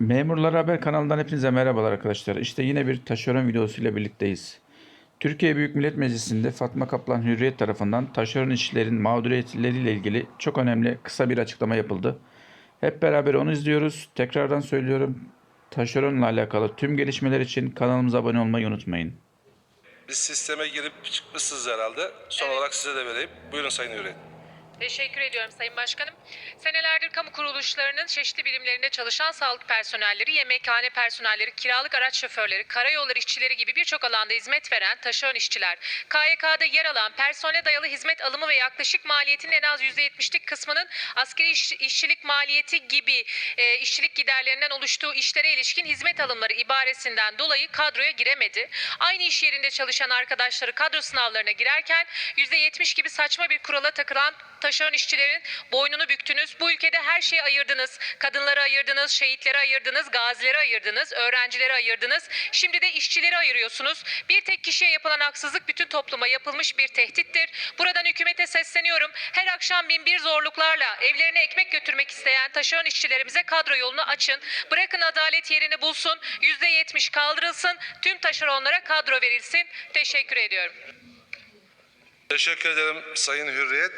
Memurlar Haber kanalından hepinize merhabalar arkadaşlar. İşte yine bir taşeron videosuyla birlikteyiz. Türkiye Büyük Millet Meclisi'nde Fatma Kaplan Hürriyet tarafından taşeron işçilerin mağduriyetleriyle ilgili çok önemli kısa bir açıklama yapıldı. Hep beraber onu izliyoruz. Tekrardan söylüyorum. Taşeronla alakalı tüm gelişmeler için kanalımıza abone olmayı unutmayın. Biz sisteme girip çıkmışsınız herhalde. Son olarak size de vereyim. Buyurun Sayın Hürriyet. Teşekkür ediyorum Sayın Başkanım. Senelerdir kamu kuruluşlarının çeşitli birimlerinde çalışan sağlık personelleri, yemekhane personelleri, kiralık araç şoförleri, karayolları işçileri gibi birçok alanda hizmet veren taşeron işçiler, KYK'da yer alan personele dayalı hizmet alımı ve yaklaşık maliyetinin en az %70'lik kısmının askeri iş- işçilik maliyeti gibi e, işçilik giderlerinden oluştuğu işlere ilişkin hizmet alımları ibaresinden dolayı kadroya giremedi. Aynı iş yerinde çalışan arkadaşları kadro sınavlarına girerken %70 gibi saçma bir kurala takılan taşeron işçilerin boynunu büktünüz. Bu ülkede her şeyi ayırdınız. Kadınları ayırdınız, şehitleri ayırdınız, gazileri ayırdınız, öğrencileri ayırdınız. Şimdi de işçileri ayırıyorsunuz. Bir tek kişiye yapılan haksızlık bütün topluma yapılmış bir tehdittir. Buradan hükümete sesleniyorum. Her akşam bin bir zorluklarla evlerine ekmek götürmek isteyen taşeron işçilerimize kadro yolunu açın. Bırakın adalet yerini bulsun. %70 kaldırılsın. Tüm taşeronlara kadro verilsin. Teşekkür ediyorum. Teşekkür ederim Sayın Hürriyet.